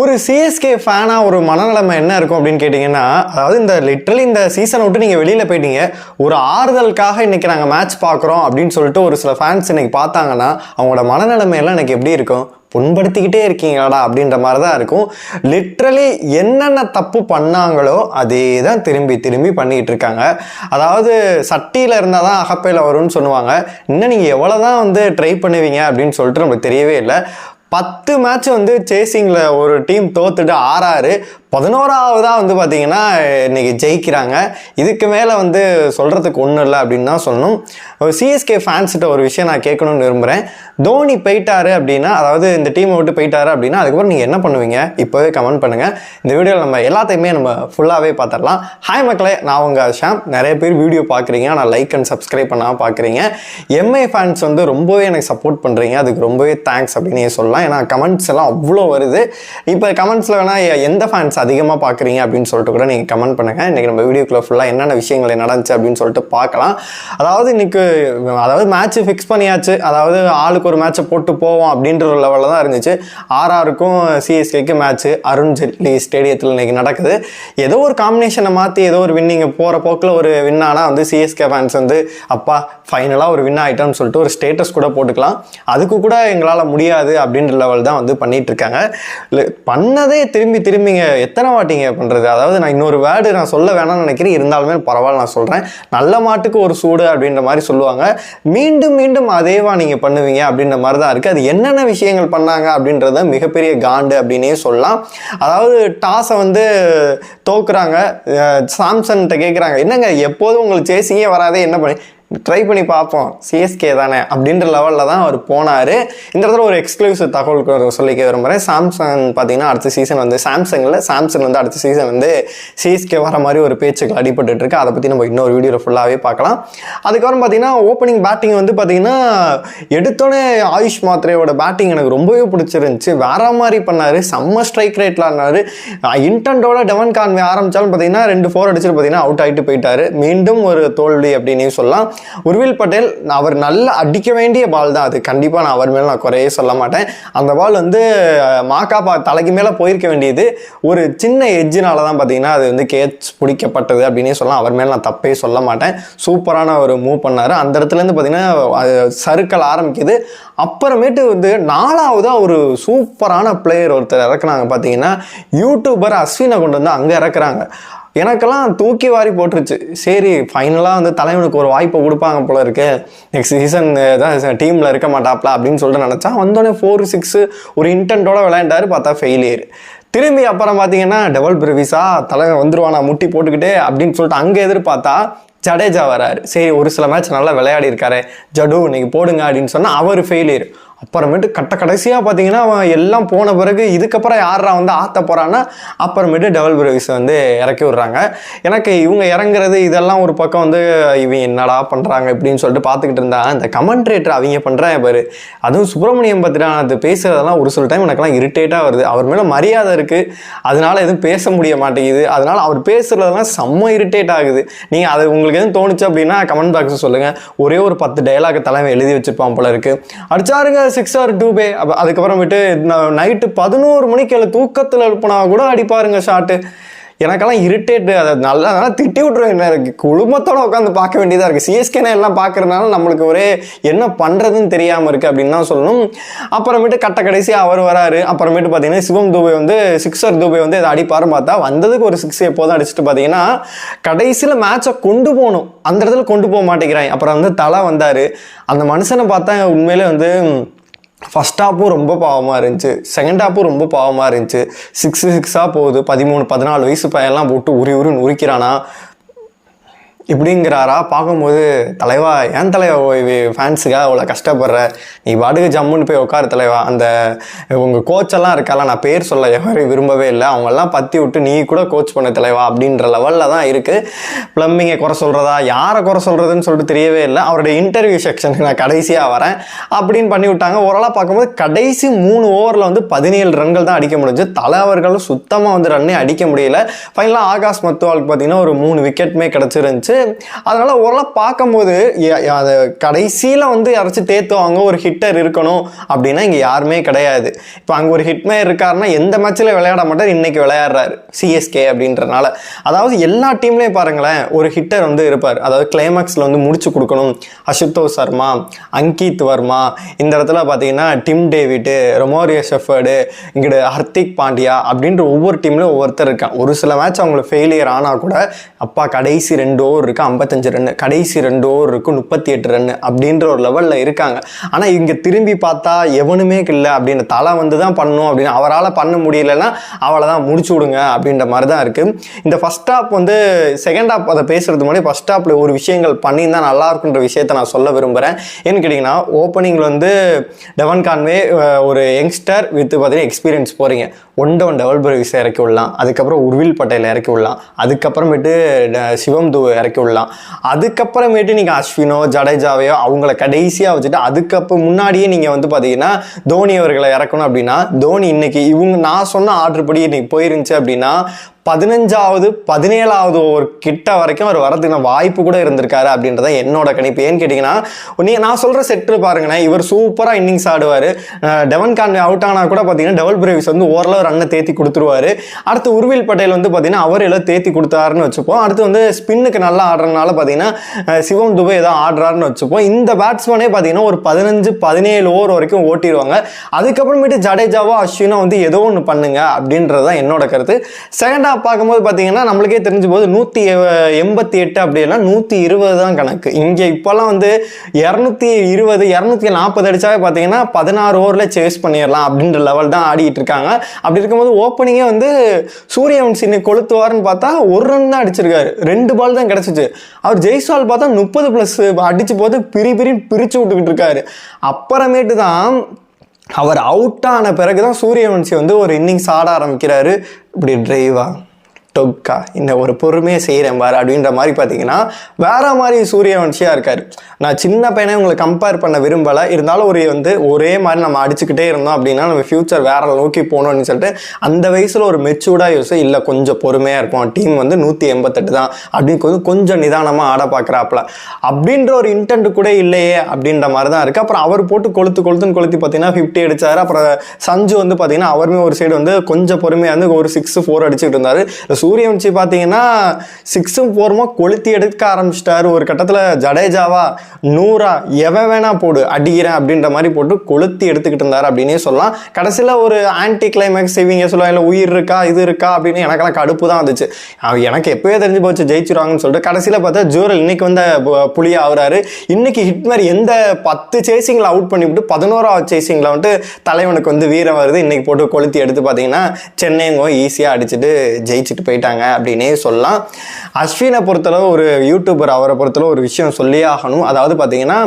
ஒரு சிஎஸ்கே ஃபேனாக ஒரு மனநிலைமை என்ன இருக்கும் அப்படின்னு கேட்டிங்கன்னா அதாவது இந்த லிட்ரலி இந்த சீசனை விட்டு நீங்கள் வெளியில் போயிட்டீங்க. ஒரு ஆறுதலுக்காக இன்றைக்கி நாங்கள் மேட்ச் பார்க்குறோம் அப்படின்னு சொல்லிட்டு ஒரு சில ஃபேன்ஸ் இன்றைக்கி பார்த்தாங்கன்னா அவங்களோட மனநிலைமையெல்லாம் எனக்கு எப்படி இருக்கும்? புண்படுத்திக்கிட்டே இருக்கீங்களாடா அப்படின்ற மாதிரி தான் இருக்கும். லிட்ரலி என்னென்ன தப்பு பண்ணாங்களோ அதே தான் திரும்பி திரும்பி பண்ணிக்கிட்டு இருக்காங்க. அதாவது சட்டியில் இருந்தால் தான் அகப்பையில் வரும்னு சொல்லுவாங்க. இன்னும் நீங்கள் எவ்வளோ தான் வந்து ட்ரை பண்ணுவீங்க அப்படின்னு சொல்லிட்டு நமக்கு தெரியவே இல்லை. பத்து மேட்ச் வந்து சேசிங்கில் ஒரு டீம் தோத்துட்டு ஆறாறு பதினோராவதாக வந்து பார்த்திங்கன்னா இன்றைக்கி ஜெயிக்கிறாங்க. இதுக்கு மேலே வந்து சொல்கிறதுக்கு ஒன்றும் இல்லை அப்படின்னு தான் சொல்லணும். சிஎஸ்கே ஃபேன்ஸ்கிட்ட ஒரு விஷயம் நான் கேட்கணும்னு விரும்புகிறேன் தோனி போயிட்டாரு அப்படின்னா அதாவது இந்த டீமை விட்டு போயிட்டாரு அப்படின்னா அதுக்கப்புறம் நீங்கள் என்ன பண்ணுவீங்க? இப்போவே கமெண்ட் பண்ணுங்கள் இந்த வீடியோவில் நம்ம எல்லாத்தையுமே நம்ம ஃபுல்லாகவே பார்த்துடலாம். ஹாய் மக்களே நான் உங்கள் ஷாம் நிறைய பேர் வீடியோ பார்க்குறீங்க. ஆனால் லைக் அண்ட் சப்ஸ்கிரைப் பண்ணாமல் பார்க்குறீங்க. எம்ஐ ஃபேன்ஸ் வந்து ரொம்பவே எனக்கு சப்போர்ட் பண்ணுறீங்க அதுக்கு ரொம்பவே தேங்க்ஸ் அப்படின்னு சொல்லலாம். ஏன்னா கமெண்ட்ஸ் எல்லாம் அவ்வளோ வருது. இப்போ கமெண்ட்ஸில் வேணால் எந்த ஃபேன்ஸ் அதிகமாக பார்க்குறீங்க அப்படின்னு சொல்லிட்டு கூட நீங்கள் கமெண்ட் பண்ணுங்கள் இன்றைக்கி நம்ம வீடியோக்குள்ளே ஃபுல்லாக என்னென்ன விஷயங்கள் நடந்துச்சு அப்படின்னு சொல்லிட்டு பார்க்கலாம். அதாவது இன்றைக்கு அதாவது மேட்ச் ஃபிக்ஸ் பண்ணியாச்சு. அதாவது ஆளுக்கு ஒரு மேட்சை போட்டு போவோம் அப்படின்ற ஒரு லெவலில் தான் இருந்துச்சு. ஆர்ஆருக்கும் சிஎஸ்கேக்கு மேட்ச்சு அருண் ஜெட்லி ஸ்டேடியத்தில் இன்னைக்கு நடக்குது. ஏதோ ஒரு காம்பினேஷனை மாற்றி ஏதோ ஒரு வின்னிங் போகிற போக்கில் ஒரு வின் ஆனால் வந்து சிஎஸ்கே ஃபேன்ஸ் வந்து அப்பா ஃபைனலாக ஒரு வின் ஆகிட்டோம்னு சொல்லிட்டு ஒரு ஸ்டேட்டஸ் கூட போட்டுக்கலாம். அதுக்கு கூட எங்களால் முடியாது அப்படின்ற லெவல் தான் வந்து பண்ணிகிட்ருக்காங்க இருக்காங்க. பண்ணதே திரும்பி திரும்பிங்க. எத்தனை வாட்டிங்க பண்ணுறது அதாவது நான் இன்னொரு வேர்டு நான் சொல்ல வேணாம்னு நினைக்கிறேன். இருந்தாலுமே பரவாயில்ல நான் சொல்கிறேன் நல்ல மாட்டுக்கு ஒரு சூடு அப்படின்ற மாதிரி சொல்லுவாங்க. மீண்டும் மீண்டும் அதேவா நீங்கள் பண்ணுவீங்க அப்படின்ற மாதிரி தான் இருக்குது அது என்னென்ன விஷயங்கள் பண்ணாங்க அப்படின்றத மிகப்பெரிய காண்டு அப்படின்னே சொல்லலாம். அதாவது டாஸை வந்து தோக்குறாங்க. சாம்சன்கிட்ட கேட்குறாங்க என்னங்க எப்போதும் உங்களுக்கு சேசிங்கே வராதே என்ன பண்ணி ட்ரை பண்ணி பார்ப்போம். சிஎஸ்கே தானே? அப்படின்ற லெவலில் தான் அவர் போனார். இந்த இடத்துல ஒரு எக்ஸ்க்ளூசிவ் தகவல் சொல்லிக்க விரும்புகிறேன் சாம்சங் பார்த்தீங்கன்னா அடுத்த சீசன் வந்து சாம்சங்கில் சாம்சங் வந்து அடுத்த சீசன் வந்து சிஎஸ்கே வர மாதிரி ஒரு பேச்சுக்கள் அடிபட்டு இருக்கு. அதை பற்றி நம்ம இன்னொரு வீடியோவில் ஃபுல்லாகவே பார்க்கலாம். அதுக்கப்புறம் பார்த்தீங்கன்னா ஓப்பனிங் பேட்டிங் வந்து பார்த்தீங்கன்னா எடுத்தோடனே ஆயுஷ் மாத்ரேயோட பேட்டிங் எனக்கு ரொம்பவே பிடிச்சிருந்துச்சு. வேற மாதிரி பண்ணார். செம்ம ஸ்ட்ரைக் ரேட்டில் ஆனார் இன்டென்ட்டோட டெவன் கான்வே ஆரம்பிச்சாலும் பார்த்தீங்கன்னா ரெண்டு ஃபோர் அடிச்சுட்டு பார்த்தீங்கன்னா அவுட் ஆகிட்டு போயிட்டார். மீண்டும் ஒரு தோல்வி அப்படின்னு சொல்லலாம். உர்வில் பட்டேல் அவர் நல்லா அடிக்க வேண்டிய பால் தான் அது. கண்டிப்பாக நான் அவர் மேலே நான் குறையே சொல்ல மாட்டேன். அந்த பால் வந்து மாக்காப்பா தலைக்கு மேலே போயிருக்க வேண்டியது. ஒரு சின்ன எஜ்ஜினால தான் பார்த்தீங்கன்னா அது வந்து கேட்ச் பிடிக்கப்பட்டது அப்படின்னே சொல்லலாம். அவர் மேலே நான் தப்பே சொல்ல மாட்டேன். சூப்பரான ஒரு மூவ் பண்ணார். அந்த இடத்துலேருந்து பார்த்தீங்கன்னா சறுக்கல் ஆரம்பிக்குது. அப்புறமேட்டு வந்து நாலாவதாக ஒரு சூப்பரான பிளேயர் ஒருத்தர் இறக்குனாங்க பார்த்தீங்கன்னா யூடியூபர் அஸ்வினை கொண்டு வந்து அங்கே இறக்குறாங்க. எனக்கெல்லாம் தூக்கி வாரி போட்டுருச்சு. சரி ஃபைனலாக வந்து தலைவனுக்கு ஒரு வாய்ப்பை கொடுப்பாங்க போல இருக்கு. நெக்ஸ்ட் சீசன் தான் டீமில் இருக்க மாட்டாப்ல அப்படின்னு சொல்லிட்டு நினச்சா வந்தோடனே ஃபோர் சிக்ஸு ஒரு இன்டென்ட்டோட விளையாண்டாரு பார்த்தா ஃபெயிலியர் திரும்பி அப்புறம் பார்த்தீங்கன்னா டபுள் பிரவிஸா தலைவன் வந்துருவானா முட்டி போட்டுக்கிட்டே அப்படின்னு சொல்லிட்டு அங்கே எதிர்பார்த்தா ஜடேஜா வராரு. சரி ஒரு சில மேட்ச் நல்லா விளையாடி இருக்காரு ஜடு இன்னைக்கு போடுங்க அப்படின்னு சொன்னால் அவர் ஃபெயிலியர் அப்புறமேட்டு கட்ட கடைசியாக பார்த்தீங்கன்னா அவன் எல்லாம் போன பிறகு இதுக்கப்புறம் யாரா வந்து ஆத்த போகிறான்னா அப்புறமேட்டு டபுள் பிரவிஸ் வந்து இறக்கி விட்றாங்க. எனக்கு இவங்க இறங்குறது இதெல்லாம் ஒரு பக்கம் வந்து இவங்க என்னடா பண்ணுறாங்க இப்படின்னு சொல்லிட்டு பார்த்துக்கிட்டு இருந்தா இந்த கமெண்ட்ரேட்டர் அவங்க பண்ணுறாங்க பாரு. அதுவும் சுப்பிரமணியம் பத்திரான அது பேசுறதெல்லாம் ஒரு சில டைம் எனக்கெல்லாம் இரிட்டேட்டாக வருது. அவர் மேலே மரியாதை இருக்குது அதனால எதுவும் பேச முடிய மாட்டேங்குது. அதனால் அவர் பேசுகிறதெல்லாம் செம்ம இரிட்டேட் ஆகுது. நீங்கள் அது உங்களுக்கு எதுவும் தோணுச்சு அப்படின்னா கமெண்ட் பாக்ஸ் சொல்லுங்கள் ஒரே ஒரு பத்து டைலாக் தலைவன் எழுதி வச்சுருப்பான் போல இருக்குது அடிச்சாருங்க சிக்ஸ் ஆர் டூ பே. அதுக்கப்புறமேட்டு நைட்டு பதினோரு மணிக்கு இல்லை தூக்கத்தில் எழுப்புனா கூட அடிப்பாருங்க ஷாட்டு எனக்கெல்லாம் இரிட்டேட்டு அதை நல்லா நல்லா திட்டி விட்ருவேன் என்ன இருக்குது குழுமத்தோட உட்காந்து பார்க்க வேண்டியதாக இருக்குது சிஎஸ்கேனா எல்லாம் பார்க்குறதுனால நம்மளுக்கு ஒரே என்ன பண்ணுறதுன்னு தெரியாமல் இருக்குது அப்படின்னு தான் சொல்லணும். அப்புறமேட்டு கட்ட கடைசியாக அவர் வராரு. அப்புறமேட்டு பார்த்தீங்கன்னா சிவம் தூபை வந்து சிக்ஸர் தூபை வந்து இதை அடிப்பாரு பார்த்தா வந்ததுக்கு ஒரு சிக்ஸ் எப்போதும் அடிச்சுட்டு பார்த்தீங்கன்னா கடைசியில் மேட்சை கொண்டு போகணும். அந்த இடத்துல கொண்டு போக மாட்டேங்கிறாங்க அப்புறம் வந்து தலை வந்தார். அந்த மனுஷனை பார்த்தா உண்மையிலே வந்து ஃபஸ்ட் ஹாப்பும் ரொம்ப பாவமாக இருந்துச்சு. செகண்ட் ஹாப்பும் ரொம்ப பாவமாக இருந்துச்சு. சிக்ஸ் சிக்ஸாக போகுது. பதிமூணு பதினாலு வயசு பையன்லாம் போட்டு உரி உரி உரிக்கிறானா? இப்படிங்கிறாரா? பார்க்கும்போது தலைவா ஏன் தலைவா? ஃபேன்ஸுக்காக அவ்வளோ கஷ்டப்படுற? நீ பாட்டுக்கு ஜம்முன்னு போய் உட்காரு தலைவா. அந்த உங்கள் கோச்செல்லாம் இருக்கால நான் பேர் சொல்ல யாரையும் விரும்பவே இல்லை. அவங்கெல்லாம் பற்றி விட்டு நீ கூட கோச் பண்ண தலைவா அப்படின்ற லெவலில் தான் இருக்குது ப்ளம்பிங்கை குறை சொல்கிறதா யாரை குறை சொல்கிறதுன்னு சொல்லிட்டு தெரியவே இல்லை. அவருடைய இன்டர்வியூ செக்ஷனுக்கு நான் கடைசியாக வரேன். அப்படின்னு பண்ணி விட்டாங்க. ஓரளவு பார்க்கும்போது கடைசி மூணு ஓவரில் வந்து பதினேழு ரன்கள் தான் அடிக்க முடிஞ்சு தலை அவர்களும் சுத்தமாக வந்து ரன்னே அடிக்க முடியல. ஃபைனலாக ஆகாஷ் மத்துவாலுக்கு பார்த்தீங்கன்னா ஒரு மூணு விக்கெட்டுமே கிடச்சிருந்துச்சு. இருந்துச்சு. அதனால் ஓரளவு பார்க்கும்போது அது கடைசியில் வந்து யாராச்சும் தேத்துவாங்க ஒரு ஹிட்டர் இருக்கணும் அப்படின்னா இங்கே யாருமே கிடையாது. இப்போ அங்கே ஒரு ஹிட்மே இருக்காருன்னா எந்த மேட்ச்சில் விளையாட மாட்டார் இன்றைக்கி விளையாடுறாரு சிஎஸ்கே அப்படின்றனால. அதாவது எல்லா டீம்லேயும் பாருங்களேன் ஒரு ஹிட்டர் வந்து இருப்பார். அதாவது கிளைமேக்ஸில் வந்து முடிச்சு கொடுக்கணும். அசுதோஷ் சர்மா அங்கித் வர்மா இந்த இடத்துல பார்த்தீங்கன்னா டிம் டேவிட்டு ரொமோரியோ ஷெஃபர்டு இங்கிட்டு ஹர்திக் பாண்டியா அப்படின்ற ஒவ்வொரு டீம்லேயும் ஒவ்வொருத்தர் இருக்கான் ஒரு சில மேட்ச் அவங்களுக்கு ஃபெயிலியர் ஆனால் கூட அப்பா கடைசி ரெண்டு ஓவர் இருக்கு ஐம்பத்தஞ்சு ரன் கடைசி ரெண்டு ஓவர் இருக்குது முப்பத்தி எட்டு ரன் அப்படின்ற ஒரு லெவலில் இருக்காங்க. ஆனால் இங்கே திரும்பி பார்த்தா எவனுமே இல்லை அப்படின்னு தலை வந்து தான் பண்ணணும் அப்படின்னு அவரால் பண்ண முடியலன்னா அவளை தான் முடிச்சு விடுங்க அப்படின்ற மாதிரி தான் இருக்குது இந்த ஃபஸ்ட் ஆப் வந்து செகண்ட் ஆப் அதை பேசுகிறது முன்னாடி ஃபஸ்ட் ஆப்பில் ஒரு விஷயங்கள் பண்ணியிருந்தால் நல்லா இருக்குன்ற விஷயத்த நான் சொல்ல விரும்புகிறேன் ஏன்னு கேட்டிங்கன்னா ஓப்பனிங்கில் வந்து டெவன் கான்வே ஒரு யங்ஸ்டர் வித் பார்த்தீங்கன்னா எக்ஸ்பீரியன்ஸ் போகிறீங்க ஒன் டவுன் டபுள் பிரவிஸை இறக்கி விடலாம். அதுக்கப்புறம் உருவில் பட்டேல் இறக்கி விடலாம். அதுக்கப்புறமேட்டு ட- சிவம் தூ இறக்கி விடலாம். அதுக்கப்புறமேட்டு நீங்கள் அஸ்வினோ ஜடேஜாவையோ அவங்கள கடைசியாக வச்சுட்டு அதுக்கப்புறம் முன்னாடியே நீங்கள் வந்து பார்த்தீங்கன்னா தோனி அவர்களை இறக்கணும் அப்படின்னா தோனி இன்னைக்கு இவங்க நான் சொன்ன ஆர்டர் படி இன்னைக்கு போயிருந்துச்சு அப்படின்னா பதினஞ்சாவது பதினேழாவது ஒரு கிட்ட வரைக்கும் அவர் வரதுக்கு வாய்ப்பு கூட இருந்திருக்காரு அப்படின்றத என்னோட கணிப்பு. ஏன்னு கேட்டிங்கன்னா நீ நான் சொல்கிற செட்டு பாருங்கண்ணே இவர் சூப்பராக இன்னிங்ஸ் ஆடுவார். டெவன் கான் அவுட் ஆனால் கூட பார்த்தீங்கன்னா டபுள் பிரேவிஸ் வந்து ஓரளவு ரன்னை தேத்தி கொடுத்துருவாரு. அடுத்து உருவில் பட்டேல் வந்து பார்த்தீங்கன்னா அவர் எல்லாம் தேத்தி கொடுத்தாருன்னு வச்சுப்போம். அடுத்து வந்து ஸ்பின்னுக்கு நல்லா ஆடுறதுனால பார்த்தீங்கன்னா சிவம் துபை ஏதோ ஆடுறாருன்னு வச்சுப்போம். இந்த பேட்ஸ்மேனே பார்த்தீங்கன்னா ஒரு பதினஞ்சு பதினேழு ஓவர் வரைக்கும் ஓட்டிடுவாங்க. அதுக்கப்புறமேட்டு ஜடேஜாவோ அஸ்வினோ வந்து ஏதோ ஒன்று பண்ணுங்க அப்படின்றது தான் என்னோட கருத்து. செகண்ட் ஹாஃப் பார்க்கும்போது பார்த்தீங்கன்னா நம்மளுக்கே தெரிஞ்ச போது நூற்றி எண்பத்தி எட்டு அப்படின்னா நூற்றி இருபது தான் கணக்கு. இங்கே இப்போல்லாம் வந்து இரநூத்தி இருபது இரநூத்தி நாற்பது அடிச்சாவே பார்த்தீங்கன்னா பதினாறு ஓவரில் சேஸ் பண்ணிடலாம் அப்படின்ற லெவல் தான் ஆடிக்கிட்டு இருக்காங்க. அப்படி இருக்கும்போது ஓப்பனிங்கே வந்து சூரியவன் சின்ன கொளுத்துவாருன்னு பார்த்தா ஒரு ரன் தான் அடிச்சிருக்காரு. ரெண்டு பால் தான் கிடச்சிச்சு. அவர் ஜெய்ஸ்வால் பார்த்தா முப்பது ப்ளஸ் அடிச்சு போது பிரி பிரி பிரித்து விட்டுக்கிட்டு இருக்காரு. அப்புறமேட்டு தான் அவர் அவுட் ஆன பிறகு தான் சூரியவன்சி வந்து ஒரு இன்னிங்ஸ் ஆட ஆரம்பிக்கிறாரு. இப்படி டிரைவாக டொக்கா இந்த ஒரு பொறுமையை செய்கிறேன் பாரு அப்படின்ற மாதிரி பார்த்தீங்கன்னா வேற மாதிரி சூரியவன்ஷியாக இருக்கார். நான் சின்ன பையனை உங்களை கம்பேர் பண்ண விரும்பலை. இருந்தாலும் ஒரு வந்து ஒரே மாதிரி நம்ம அடிச்சுக்கிட்டே இருந்தோம் அப்படின்னா நம்ம ஃப்யூச்சர் வேற நோக்கி போகணும்னு சொல்லிட்டு அந்த வயசில் ஒரு மெச்சூர்டாக யோசிச்சு இல்லை கொஞ்சம் பொறுமையாக இருப்போம். டீம் வந்து நூற்றி எண்பத்தெட்டு தான். அப்படின்னு கொஞ்சம் கொஞ்சம் நிதானமாக ஆட பார்க்குறாப்புல. அப்படின்ற ஒரு இன்டென்ட் கூட இல்லையே அப்படின்ற மாதிரி தான் இருக்குது அப்புறம் அவர் போட்டு கொளுத்து கொளுத்துன்னு கொளுத்தி பார்த்தீங்கன்னா ஃபிஃப்டி அடித்தார் அப்புறம் சஞ்சு வந்து பார்த்தீங்கன்னா அவருமே ஒரு சைடு வந்து கொஞ்சம் பொறுமையாக வந்து ஒரு சிக்ஸ் ஃபோர் அடிச்சுட்டு இருந்தார். சூரியவன்சி பார்த்தீங்கன்னா சிக்ஸும் ஃபோருமா கொளுத்தி எடுக்க ஆரம்பிச்சிட்டாரு. ஒரு கட்டத்தில் ஜடேஜாவா நூறா எவன் வேணா போடு அடிக்கிறேன் அப்படின்ற மாதிரி போட்டு கொளுத்தி எடுத்துக்கிட்டு இருந்தார் அப்படின்னே சொல்லலாம். கடைசியில் ஒரு ஆன்டி கிளைமேக்ஸ் இவங்க சொல்லுவாங்க. இல்லை உயிர் இருக்கா இது இருக்கா அப்படின்னு எனக்கெல்லாம் கடுப்பு தான் வந்துச்சு. எனக்கு எப்போயே தெரிஞ்சு போச்சு ஜெயிச்சிருவாங்கன்னு சொல்லிட்டு. கடைசியில் பார்த்தா ஜூரல் இன்னைக்கு வந்த பு- புலி ஆகுறாரு இன்னைக்கு ஹிட் மாதிரி எந்த பத்து சேசிங்கில் அவுட் பண்ணிவிட்டு பதினோராவது சேசிங்கில் வந்துட்டு தலைவனுக்கு வந்து வீரம் வருது. இன்னைக்கு போட்டு கொளுத்தி எடுத்து பார்த்தீங்கன்னா சென்னைங்கோ ஈஸியாக அடிச்சுட்டு ஜெயிச்சுட்டு போயிட்டாங்க அப்படின்னே சொல்லலாம். அஸ்வினை பொறுத்தளவு ஒரு யூடியூபர் அவரை பொறுத்தளவு ஒரு விஷயம் சொல்லியே ஆகணும். அதாவது பார்த்தீங்கன்னா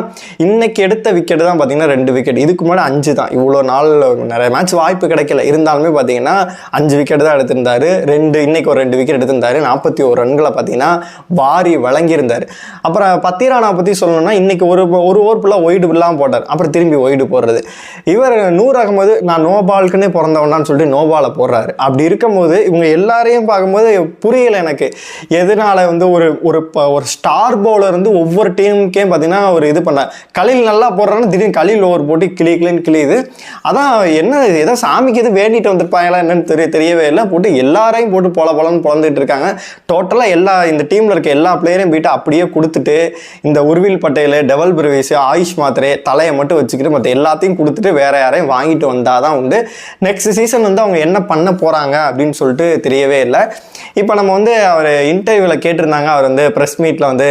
இன்னைக்கு எடுத்த விக்கெட் தான் பார்த்தீங்கன்னா ரெண்டு விக்கெட் இதுக்கு முன்னாடி அஞ்சு தான். இவ்வளோ நாள் நிறைய மேட்ச் வாய்ப்பு கிடைக்கல. இருந்தாலுமே பார்த்தீங்கன்னா அஞ்சு விக்கெட் தான் எடுத்திருந்தாரு. ரெண்டு இன்னைக்கு ஒரு ரெண்டு விக்கெட் எடுத்திருந்தாரு. நாற்பத்தி ஒரு ரன்களை பார்த்தீங்கன்னா வாரி வழங்கியிருந்தார். அப்புறம் பத்திரானா பற்றி சொல்லணும்னா இன்றைக்கி ஒரு ஒரு ஓவர் ஃபுல்லாக ஒயிடு இல்லாமல் போட்டார். அப்புறம் திரும்பி ஒயிடு போடுறது. இவர் நூறு ஆகும்போது நான் நோ பால்க்குன்னே பிறந்தவனான்னு சொல்லிட்டு நோ பாலை போடுறாரு. அப்படி இருக்கும்போது இவங்க எல்லாரையும் பார்க்கும்போது புரியல எனக்கு. எதனால வந்து ஒரு ஒரு ப- ஒரு ஸ்டார் பவுலர் வந்து ஒவ்வொரு டீமுக்கே பார்த்தீங்கன்னா ஒரு இது பண்ண கலில் நல்லா போடுறான்னு திடீர்னு கலில் ஓவர் போட்டு கிளி கிளின்னு கிளியுது. அதான் என்ன ஏதோ சாமிக்கு எது வேண்டிட்டு வந்திருப்பாங்களா என்னன்னு தெரிய தெரியவே இல்லை. போட்டு எல்லாரையும் போட்டு பொல போலன்னு பிறந்துட்டு இருக்காங்க. டோட்டலாக எல்லா இந்த டீமில் இருக்க எல்லா பிளேயரையும் போயிட்டு அப்படியே கொடுத்துட்டு இந்த உருவில் பட்டேல் டெவல் பிரவேஸ் ஆயுஷ் மாத்திரை தலையை மட்டும் வச்சுக்கிட்டு மற்ற எல்லாத்தையும் கொடுத்துட்டு வேற யாரையும் வாங்கிட்டு வந்தால் தான் உண்டு. நெக்ஸ்ட் சீசன் வந்து அவங்க என்ன பண்ண போகிறாங்க அப்படின்னு சொல்லிட்டு தெரியவே இல்லை. இப்போ நம்ம வந்து அவர் இன்டர்வியூவில் கேட்டிருந்தாங்க. அவர் வந்து ப்ரெஸ் மீட்டில் வந்து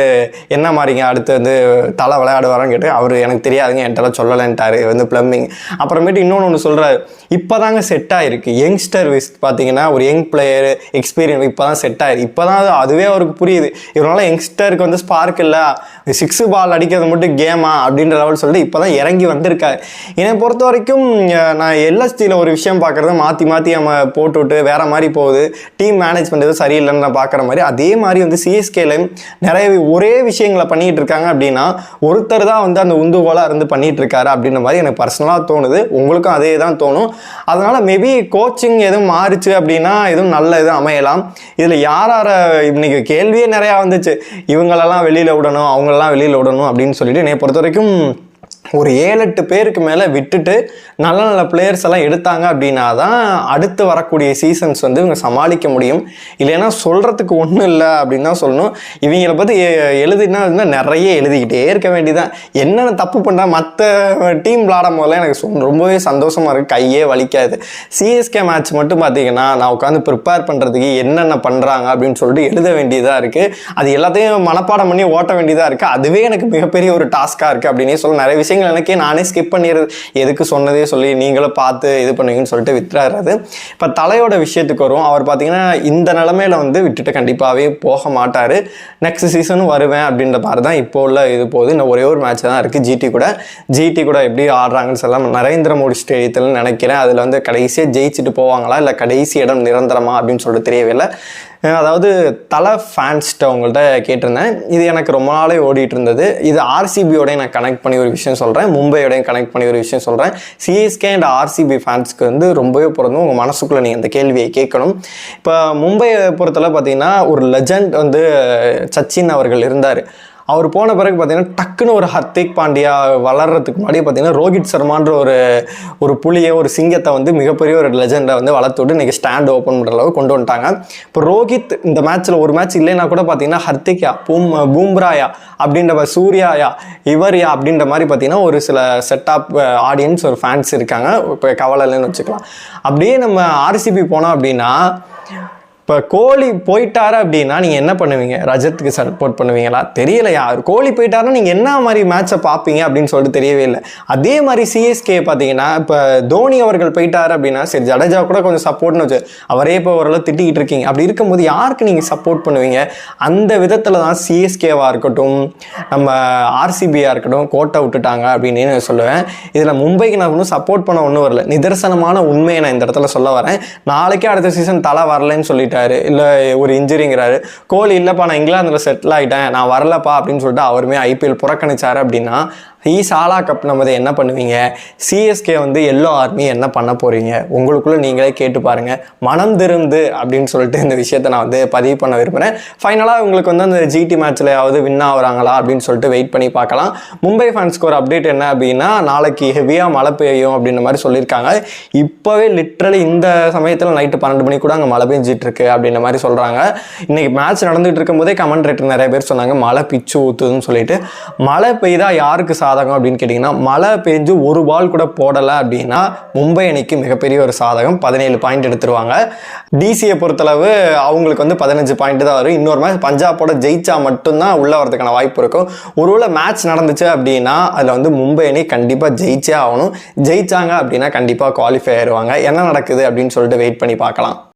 என்ன மாதிரிங்க அடுத்து வந்து தலை விளையாடுவாரான்னு கேட்டு அவர் எனக்கு தெரியாதுங்க என்கிட்டலாம் சொல்லலைன்ட்டாரு. வந்து ப்ளம்பிங் அப்புறமேட்டு இன்னொன்று ஒன்று சொல்கிறாரு இப்போ தாங்க செட் ஆகிருக்கு யங்ஸ்டர் விஸ் பார்த்தீங்கன்னா ஒரு யங் பிளேயர் எக்ஸ்பீரியன்ஸ் இப்போ தான் செட் ஆயிருக்கு இப்போ தான் அதுவே அவருக்கு புரியுது. இவனால யங்ஸ்டருக்கு வந்து ஸ்பார்க் இல்லை. சிக்ஸ் பால் அடிக்கிறது மட்டும் கேமா அப்படின்ற லெவல் சொல்லிட்டு இப்போ தான் இறங்கி வந்திருக்காரு. என்னை பொறுத்த வரைக்கும் நான் எல்எஸ்டியில் ஒரு விஷயம் பார்க்குறத மாற்றி மாற்றி நம்ம போட்டுவிட்டு வேறு மாதிரி போகுது. டீம் மேனேஜ் மேனேஜ்மெண்ட் எதுவும் சரியில்லைன்னு நான் பார்க்குற மாதிரி அதே மாதிரி வந்து சிஎஸ்கேல நிறைய ஒரே விஷயங்களை பண்ணிகிட்டு இருக்காங்க அப்படின்னா ஒருத்தர் தான் வந்து அந்த உந்துகோலாக இருந்து பண்ணிட்டு இருக்காரு அப்படின்ற மாதிரி எனக்கு பர்சனலாக தோணுது. உங்களுக்கும் அதே தான் தோணும். அதனால் மேபி கோச்சிங் எதுவும் மாறுச்சு அப்படின்னா எதுவும் நல்ல இது அமையலாம். இதில் யார் யாரை இன்னைக்கு கேள்வியே நிறையா வந்துச்சு. இவங்களெல்லாம் வெளியில் விடணும் அவங்களெல்லாம் வெளியில் விடணும் அப்படின்னு சொல்லிட்டு என்னை பொறுத்த வரைக்கும் ஒரு ஏழு எட்டு பேருக்கு மேலே விட்டுட்டு நல்ல நல்ல பிளேயர்ஸ் எல்லாம் எடுத்தாங்க அப்படின்னா தான் அடுத்து வரக்கூடிய சீசன்ஸ் வந்து இவங்க சமாளிக்க முடியும். இல்லைன்னா சொல்கிறதுக்கு ஒன்றும் இல்லை அப்படின்னு தான் சொல்லணும். இவங்களை பற்றி எழுதினா நிறைய எழுதிக்கிட்டே இருக்க வேண்டியதான் என்னென்ன தப்பு பண்ணால் மற்ற டீம் விளாடும் போதெல்லாம் எனக்கு சொ- ரொம்பவே சந்தோஷமாக இருக்குது கையே வலிக்காது. சிஎஸ்கே மேட்ச் மட்டும் பார்த்தீங்கன்னா நான் உட்காந்து ப்ரிப்பேர் பண்ணுறதுக்கு என்னென்ன பண்ணுறாங்க அப்படின்னு சொல்லிட்டு எழுத வேண்டியதாக இருக்குது அது எல்லாத்தையும் மனப்பாடம் பண்ணி ஓட்ட வேண்டியதாக இருக்குது அதுவே எனக்கு மிகப்பெரிய ஒரு டாஸ்காக இருக்குது அப்படின்னே சொல்ல நிறைய விஷயம் விஷயங்கள் எனக்கே நானே ஸ்கிப் பண்ணிடுறது எதுக்கு சொன்னதே சொல்லி நீங்களும் பார்த்து இது பண்ணுவீங்கன்னு சொல்லிட்டு வித்துறாரு இப்போ தலையோட விஷயத்துக்கு வரும் அவர் பார்த்தீங்கன்னா இந்த நிலமையில வந்து விட்டுட்டு கண்டிப்பாகவே போக மாட்டார். நெக்ஸ்ட் சீசனும் வருவேன் அப்படின்ற மாதிரி தான் இப்போ உள்ள இது போகுது. இன்னும் ஒரே ஒரு மேட்ச் தான் இருக்குது ஜிடி கூட. ஜிடி கூட எப்படி ஆடுறாங்கன்னு சொல்லலாம். நரேந்திர மோடி ஸ்டேடியத்தில் நினைக்கிறேன். அதில் வந்து கடைசியாக ஜெயிச்சுட்டு போவாங்களா? இல்லை கடைசி இடம் நிரந்தரமா அப்படின்னு சொல்லிட்டு தெரியவே இல்லை. அதாவது தலை ஃபேன்ஸ்கிட்ட உங்கள்கிட்ட கேட்டிருந்தேன். இது எனக்கு ரொம்ப நாளே ஓடிட்டு இருந்தது இது ஆர்சிபியோடய நான் கனெக்ட் பண்ணி ஒரு விஷயம் சொல்கிறேன் மும்பையோடையும் கனெக்ட் பண்ணி ஒரு விஷயம் சொல்கிறேன் சிஎஸ்கே அண்ட் ஆர்சிபி ஃபேன்ஸ்க்கு வந்து ரொம்பவே பிறந்தும் உங்கள் மனசுக்குள்ளே நீங்கள் அந்த கேள்வியை கேட்கணும். இப்போ மும்பையை பொறுத்தளவு பார்த்தீங்கன்னா ஒரு லெஜண்ட் வந்து சச்சின் அவர்கள் இருந்தார். அவர் போன பிறகு பார்த்தீங்கன்னா டக்குன்னு ஒரு ஹர்திக் பாண்டியா வளர்றதுக்கு முன்னாடி பார்த்தீங்கன்னா ரோஹித் சர்மான்ற ஒரு ஒரு புளியை ஒரு சிங்கத்தை வந்து மிகப்பெரிய ஒரு லெஜெண்டை வந்து வளர்த்து விட்டு இன்றைக்கி ஸ்டாண்ட் ஓப்பன் பண்ணுற அளவுக்கு கொண்டு வந்துட்டாங்க. இப்போ ரோஹித் இந்த மேட்ச்சில் ஒரு மேட்ச் இல்லைன்னா கூட பார்த்தீங்கன்னா ஹர்திக்யா பூம் பூம்ராயா அப்படின்ற மாதிரி சூர்யாயா இவர்யா அப்படின்ற மாதிரி பார்த்தீங்கன்னா ஒரு சில செட் ஆஃப் ஆடியன்ஸ் ஒரு ஃபேன்ஸ் இருக்காங்க. இப்போ கவலை இல்லைன்னு வச்சுக்கலாம். அப்படியே நம்ம ஆர்சிபி போனோம் அப்படின்னா இப்போ கோலி போயிட்டாரு அப்படின்னா நீங்கள் என்ன பண்ணுவீங்க? ரஜத்துக்கு சப்போர்ட் பண்ணுவீங்களா? தெரியல யார் கோலி போயிட்டாருன்னா நீங்கள் என்ன மாதிரி மேட்ச்சை பார்ப்பீங்க அப்படின்னு சொல்லிட்டு தெரியவே இல்லை. அதே மாதிரி சிஎஸ்கே பார்த்தீங்கன்னா இப்போ தோனி அவர்கள் போயிட்டாரு அப்படின்னா சரி ஜடேஜா கூட கொஞ்சம் சப்போர்ட்னு வச்சு அவரே இப்போ ஓரளவு திட்டிக்கிட்டு இருக்கீங்க. அப்படி இருக்கும்போது யாருக்கு நீங்கள் சப்போர்ட் பண்ணுவீங்க? அந்த விதத்தில் தான் சிஎஸ்கேவாக இருக்கட்டும் நம்ம ஆர்சிபியாக இருக்கட்டும் கோட்டை விட்டுட்டாங்க அப்படின்னு நான் சொல்லுவேன். இதில் மும்பைக்கு நான் ஒன்றும் சப்போர்ட் பண்ண ஒன்றும் வரல. நிதர்சனமான உண்மையை நான் இந்த இடத்துல சொல்ல வரேன். நாளைக்கே அடுத்த சீசன் தலை வரலன்னு ஆகிட்டாரு இல்லை ஒரு இன்ஜுரிங்கிறாரு கோலி இல்லைப்பா நான் இங்கிலாந்தில் செட்டில் ஆகிட்டேன் நான் வரலப்பா அப்படின்னு சொல்லிட்டு அவருமே ஐபிஎல் புறக்கணிச்சாரு அப்படின்னா ஈ சாலா கப் நம்ம என்ன பண்ணுவீங்க? சிஎஸ்கே வந்து எல்லோ ஆர்மி என்ன பண்ண போகிறீங்க உங்களுக்குள்ள நீங்களே கேட்டு பாருங்கள் மனம் திருந்து அப்படின்னு சொல்லிட்டு இந்த விஷயத்தை நான் வந்து பதிவு பண்ண விரும்புகிறேன் ஃபைனலாக உங்களுக்கு வந்து அந்த ஜிடி மேட்ச்லையாவது வின் ஆகுறாங்களா அப்படின்னு சொல்லிட்டு வெயிட் பண்ணி பார்க்கலாம். மும்பை ஃபேன்ஸ்க்கு ஒரு அப்டேட் என்ன அப்படின்னா நாளைக்கு ஹெவியாக மழை பெய்யும் அப்படின்ற மாதிரி சொல்லியிருக்காங்க. இப்போவே லிட்ரலி இந்த சமயத்தில் நைட்டு பன்னெண்டு மணி கூட அங்கே மழை பெஞ்சிட்டு இருக்கு அப்படின்ற மாதிரி சொல்கிறாங்க இன்னைக்கு மேட்ச் நடந்துகிட்டு இருக்கும்போதே கமெண்ட் ரேட்டர் நிறைய பேர் சொன்னாங்க மழை பிச்சு ஊற்றுதுன்னு சொல்லிட்டு. மழை பெய்தா யாருக்கு சாதகம் அப்படின்னு கேட்டிங்கன்னா மழை பெஞ்சு ஒரு பால் கூட போடலை அப்படின்னா மும்பை அணிக்கு மிகப்பெரிய ஒரு சாதகம். பதினேழு பாயிண்ட் எடுத்துருவாங்க. டிசியை பொறுத்தளவு அவங்களுக்கு வந்து பதினஞ்சு பாயிண்ட் தான் வரும். இன்னொரு மேட்ச் பஞ்சாபோட ஜெயிச்சா மட்டும்தான் உள்ளே வரதுக்கான வாய்ப்பு இருக்கும். ஒருவேளை மேட்ச் நடந்துச்சு அப்படின்னா அதில் வந்து மும்பை அணி கண்டிப்பாக ஜெயிச்சே ஆகணும். ஜெயிச்சாங்க அப்படின்னா கண்டிப்பாக குவாலிஃபை ஆயிடுவாங்க என்ன நடக்குது அப்படின்னு சொல்லிட்டு வெயிட் பண்ணி பார்க்கலாம்.